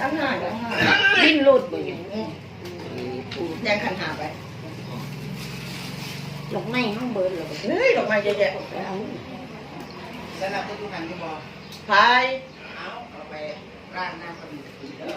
ทั้งห้าทั้งห้าดิ้นหลุดอยู่ยังขันหาไปดอกไม้ห้องเบิร์ดเหรอเฮ้ยดอกไม้เยอะแยะไปเอาสนับสนุนหันที่บอกพายเอาเอาไปร้านหน้าพอดีเด้อ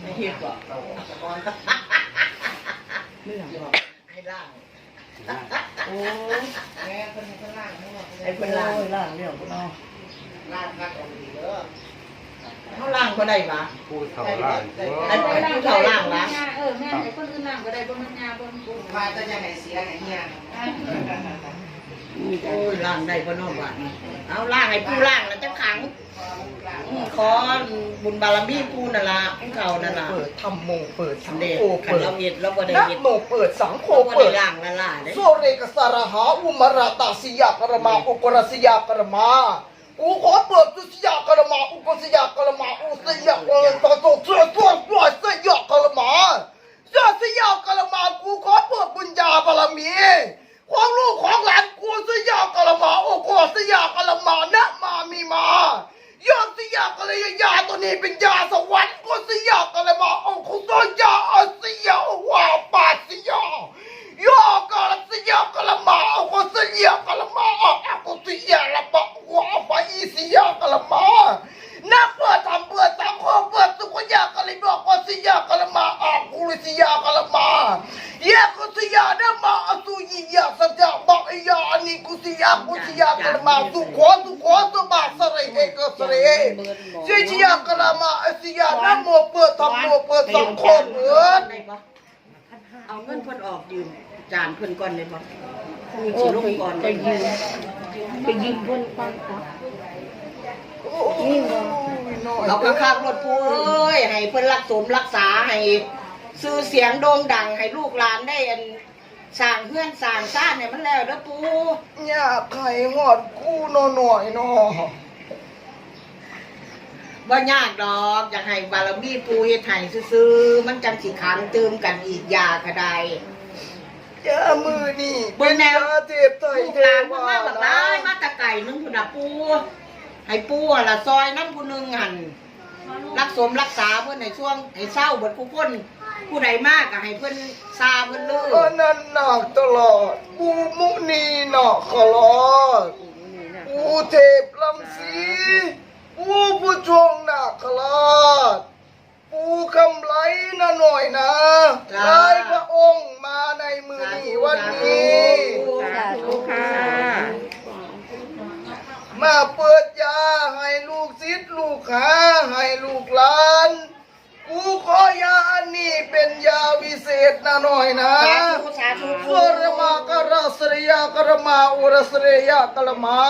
ไม่เห็นหรอก เรื่องให้ล่างโอ้แม่คนให้คนล่างทั้งหมดให้คนล่างล่างเรื่องเนาะล่างก็เอาดีเด้อเขาล่างก็ได้ปะพูดเท่าไหร่อันนี้ผู้เฒ่าล่างละเออแม่ให้คนอื่นล่างก็ได้บ่มันยาบ่มันกูพาจะยังไงเสียไงเฮียโอ้ยล่างได้ก็นอกบ้านเอาล่างให้ผู้ล่างแล้วจะขัง อืมขอบุญบารมีผู้นั่นละผู้เฒ่านั่นละเปิดทำโมเปิดสังเด็กโฆขันเปิดเราเห็ดเราบ่ได้นะเห็ดโมเปิดสังโฆเราบ่เปิได้ด ล่างละล่าเด้ โซเรกสารหาอุมราตาสิยากรมาอุกรสยากรมากูขอเปิดตุสยากรมาอุกสยากรมาอุสยากรมาตกเสื้อตัวตัวสยากรมาเสื้อสยากรมากูขอเปิดบุญญาบารมีของลูกของหลานกูสยากรมาอุกสยากรมานะมามีมา ยอดสยากเลยยาตัวนี้เป็นยาสวรรค์ก็สยากเลยมาเอาคุณตัวยาเอาสยาว่าปาสยายอกาสยากละมาเอาก็สยากละมาเอาก็สยาละมาว่าไปอีสยากละมานักเพื่อทำเพื่อสังคมเพื่อสุขยากเลยบอกว่าสยากละมาอากุลสยากละมาเยกุสยาเดมาอสุยิยาสัจจะบอกยาอันนี้ กุสยากุสยากละมาสุขอสุขอสบาสเรเอกสเรเสียชียากระมาเสียน้ำโมเปิดทำโมเปิดสังคมเอินได้ปะเอาเงินเพิ่นออกยืมจานเพิ่นก่อนได้ปะมีสิลงก่อนไปยืมไปยืมเพิ่นก่อนครับเอาข้างๆรถปูเอ้ยให้เพิ่นรักสมรักษาให้ ชื่อเสียงโด่งดังให้ลูกหลานได้อันสร้างเพื่อนสร้างซ่านเนี่ยมันแล้วเด้อปูอยากไข่หอดกู้หน่อหน่อยหนอบ่ยากดอกอยากให้บารมีปูเฮ็ดให้ซื่อๆมันจังสิขังเติมกันอีกอยาก็ได้เจ้ามือนี่เบิ่งแนวยาเทพไทยลูกเทหลานวเพิ่นมาบักหลายมาแตะไก่นึงพุ่นน่ะปูให้ปูอะล่ะซอยน้ำผู้หนึงหั่น รักสมรักษาเพื่อนในช่วงให้เศร้าเบิดผู้คนผู้ใดมากก็ให้เพื่อนซาเพื่อนเลเออยนั่นหนักตลอดปูมุนีหนักขลอดปูเทพลำสีปูผู้ชงหนักขลอดปูคำไหลนะหน่อยนะหลายพระองค์มาในมือนี้วันนี้ สาธุค่ะ มาเปิดยาให้ลูกศิษย์ลูกหาให้ลูกหลาน กูขอยาอันนี้เป็น ยาวิเศษนะหน่อยนะสาธุสาธุสรมากรสริยากรมาอุรสเรยากรมา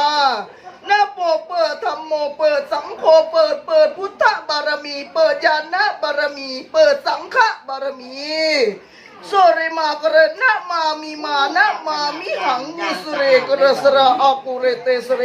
นะโมเปิดธรรมโมเปิดสังโฆเปิดเปิดพุทธบารมี เปิดญาณบารมี เปิดสังฆบารมีสริมากรนะมามีมานะมามิหังวิสุเรกรสระอากุเรเตสเร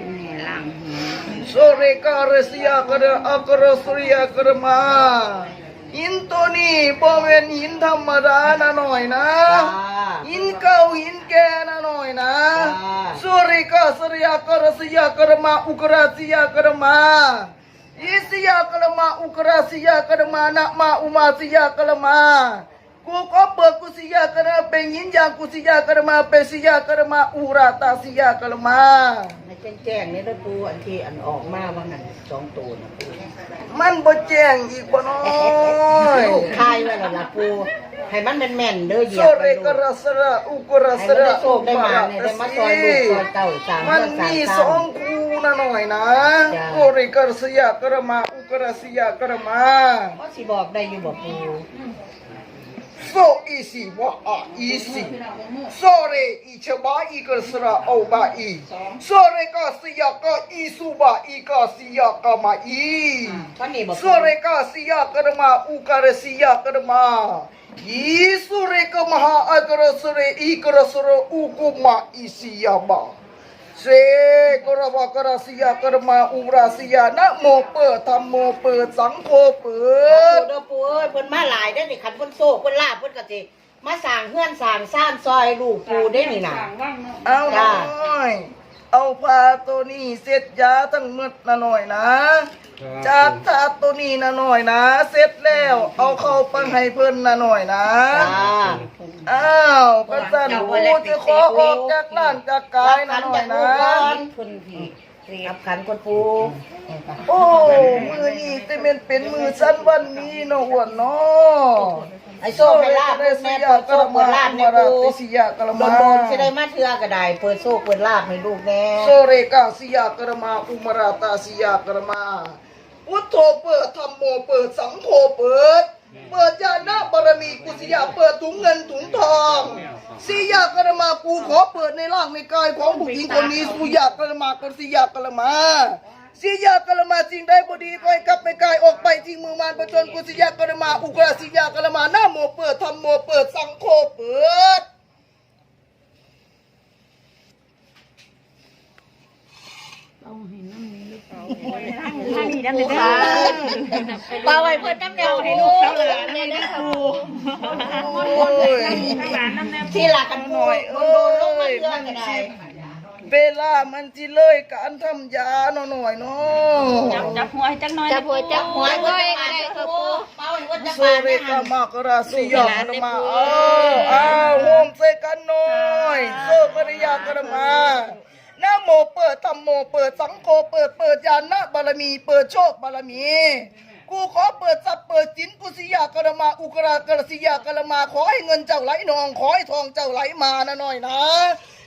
ทะละอาบแสงจันทร์หน่อยเนาะโซเรกระสระออกระสระนะมามีมากุสยากระมากุสยากระมาอุกระสยากระมาอุรสยากระมาอุกระสยากระมาระมากระสยาก นี่ ระ เด้สั มาน ผู้ผู้นี่เด้สัน ล่างแม่ล่างหู โซเรกระสยากระอักระสยากระมาหินตัวนี้บ่แม่นหินธรรมดานะหน่อยนะ หินเก่าหินแก่นะหน่อยนะสุริกาสริยากรสยากรมาอุกราสยากรมาอิสยากรมาอุกราสยากรมานะมาอุมาสยากรมา กูก็เบิกกุสยากรเป็นหินยางกุสยากรมาเป็นสยากรมาอุราตาสยากรมาให้แจ้งๆนี่เด้อปูอันที่อันออกมาว่างั้นสองตัวนะปูมันบ่แจ้งอีกบ่น้อยลูกทายไว้แล้วล่ะปูให้มันแม่นๆเด้อเหยีโซยบไปเรลูกกรสระอุกราให้สมันระได้โชคได้มาเนี่ยได้มาซอยลูกซอยเต้าสร้างมัเพื่นอนสร้างมีสสร้าองงคูนะหน่อยนะจ้ะโอริกรสยากรมาอุกรสยากรมา ก็สิบอกได้อยู่บอกปู โซอีสีวะอะอีสีโซเรอีชบาอีกรสระโอบาอีโซเรกาสยากะอีสุบาอีกาสยา เรกาสยากรมาอุกรสยากรมาอีสุเรกมหาอักรสเรอีกรสระอุกุมาอีสียาบาเสกรวกรสิยากรมาอุราสิยานะโมเปิดธรรมโมเปิดสังโฆเปิปูดเด้อปูเอ้ยเพิ่นมาหลายได้อนี่คันเพิ่นโซ่เพิ่นลาบเพิ่นก็สิมาสร้างเฮือนสร้างซ่านซอยลูกปูได้นี่น่ะต่างว่างเนาะเอาหน่อย เอาพาตัวนี้เสร็จยาทั้งหมดนะหน่อยนะจากทาตัวนี้นะหน่อยนะ เสร็จแล้ว เอาเข้าไปให้เพิ่นนะหน่อยนะจ้าอ้าวกระสันกูจะขอออกจากร่างจากกายนะหน่อยนะเพิ่นพี่รับขันคนปู โอ้ มือนี้จะเป็นเป็นมือสั้นวันนี้เนาะอ้วนเนาะ ไอ้โซ่ไปลาบได้แม่สิเปิยาดกโซ่ระเปิมาดลาบอุแม่มาราปูติสิยากระโดมานโดนสิได้มาเทื่อก็ได้ เปิดโซ่เปิดลาบให้ลูกแน่โซเรกาสิยากระมาอุมาราตาสิยากระมาพุทโธเปิดธรรมโมเปิดสังโฆเปิด เปิดญาณบารมีกุศิยาเปิดถุงเงินถุงทองสิยากระมากูขอเปิดในร่างในกายของผู้หญิงคนนี้สุยากระมากสิยากระมา สิยากระมาสิ่งใดบดีก็ให้กลับไปกายออกไปทิ้งมือมารประจนกุศิยากระมาอุกราสิยากระมาหน้าโมเปิดธรรมโมเปิดสังโฆเปิดถ้ามีได้ไหมเปล่าไว้เพิ่นน้ำแนวให้ลูกเขาเลยนะปูโอ้ยที่หลักกันปูโดนโดนลงมาเทื่อก็ได้ เวลามันจิเลยการทำยาหน่อยเนาะจับหัวให้จักหน่อยจับหัวจับหัวไว้ก็เพิ่นได้จะก็มาได้ปูครับปูเปล่าไว้เพิ่นจะโซมาเรเนี่ยกามากราสุยากระมาเอออ้าวโฮมเซกันหน่อยโซกริยากระมานะโมเปิดธรรมโมเปิดสังโฆเปิดเปิดญาณบารมี เปิดโชคบารมีกูขอเปิดทรัพย์เปิดสินกุศิยากระมาอุกรากระสิยากระมาขอให้เงินเจ้าไหลนองขอให้ทองเจ้าไหลมานะหน่อยนะ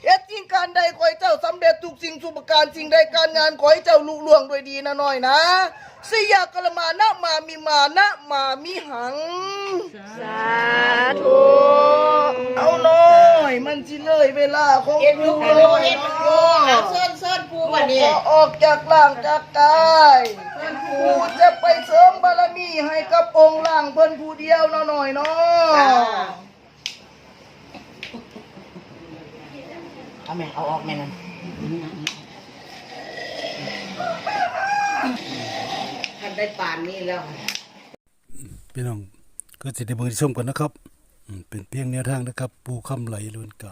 เอ็ดจริงการใดขอให้เจ้าสำเร็จทุกสิ่งทุกประการสิ่งใดการงานขอให้เจ้าลุล่วงด้วยดีนะหน่อยนะสิยากระมานะมามีมานะมามีหัง สาธุเอาหน่อย มันสิเลยเวลาของเอ็นกูลูกเลปูยเอ็นลูกปูเอาเซินเซินปูวันนี้ ขอออกจากร่างจากกายกูจะไปเสริมบารมีให้กับองค์ร่างเพิ่นผู้เดียวนะหน่อยเนาะ เอาแม่เอาออกแม่นั่นท่านได้ปานนี้แล้วพี่น้องก็สิได้เบิ่งที่ชมกันนะครับเป็นเพียงแนวทางนะครับ ปูคำไหลล้วนกะ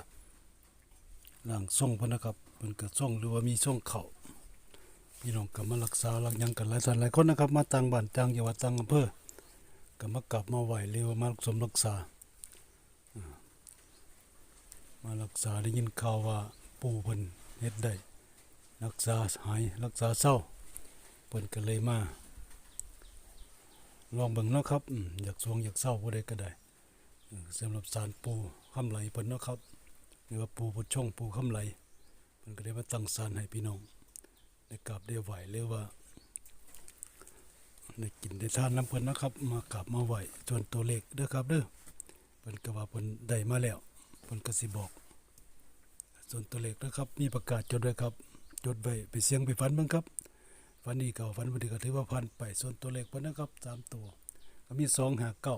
ล่างส่งพนะครับเพิ่นก็ส่งหรือว่ามีส่งเข้าพี่น้องก็มารักษาหลักยังกันหลายท่านหลายคนนะครับ มาต่างบ้านต่างจังหวัดต่างอำเภอก็มากลับมาไหวหรือว่ามาสมรักษาอ่า มารักษาได้ยินข่าวว่าปูเพิ่นเฮ็ดได้รักษาหายรักษาเศร้าเพิ่นก็เลยมาลองเบิ่งเนาะครับอยากสวงอยากเศร้าบ่ได้ก็ได้สำหรับสารปูคำไหลเพิ่นเนาะครับหรือว่าปูพุทช่องปูคำไหลเพิ่นก็ได้มาตั้งศาลให้พี่น้องได้กราบได้ไหวหรือว่าได้กินได้ทานน้ำเพิ่นเนาะครับ มากราบมาไหวจนตัวเลขเด้อครับเด้อเพิ่นก็ว่าเพิ่นได้มาแล้ว พิ่นก็สิบอก ส่วนตัวเลขนะครับ มีประกาศจดไว้ครับ จดไว้ไปเสียงไปฝันบ้างครับฟันดีเก่าฟันบดีก็ถือว่าพันไปส่วนตัวเลขเพิ่นนะครับสามตัว ก็มีสองหาเก้า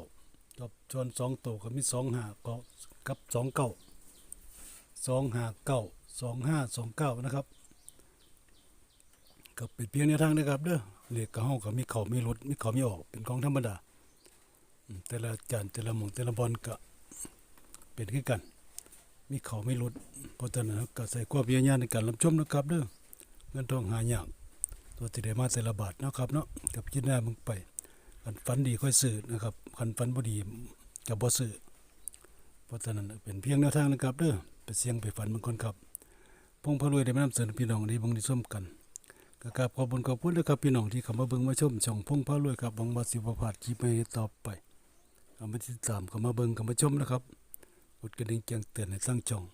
กับส่วนสองตัวก็มีสองหาเก้ากับสองเก้าสองหาเก้าสองห้าสองเก้านะครับก็เป็นเพียงแนทางนะครับเด้อเลขกระห้องก็มีเขามีรถมีเขามีออกเป็นของธรรมดาแต่ละจานแต่ละหมองแต่ละบอลก็เป็นคือกัน มีเขาไมีรถเพราะฉะนั้นก็ใส่ความพยายาในการรับชมนะครับเด้อเงินทองหายากตัวที่ได้มาแต่ละบาทนะครับเนาะกับคิดหน้ามึงไปคันฝันดีค่อยซื้อนะครับคันฝันบ่ดีกับบ่ซื้อเพราะฉะนั้นเป็นเพียงแนวทางนะครับเด้อไปเสี่ยงไปฝันบางคนครับพงพระรวยได้มานำเสนอพี่น้องที่บิ่งที่ชมกันก็กราบขอบคุณขอบคุณนะครับพี่น้องที่เข้ามาเบิ่งมาชมช่องพงพระรวยครับหวังว่าสิบ่พลาดคลิปใหม่ต่อไปเอามาติดตามเข้ามาเบิ่งเข้ามาชมนะครับ กดกระดิ่งแจ้งเตือนให้ทั้งช่อง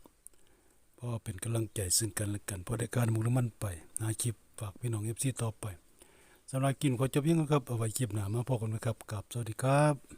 เพราะว่าเป็นกำลังใจซึ่งกันและกันเพราะได้การมุ่งมั่นไปหาคลิปฝากพี่น้องเอฟซีต่อไปสำหรับกินขอจบเพียงเท่านี้ครับเอาไว้คลิปหน้ามาพบกันนะครับกับสวัสดีครับ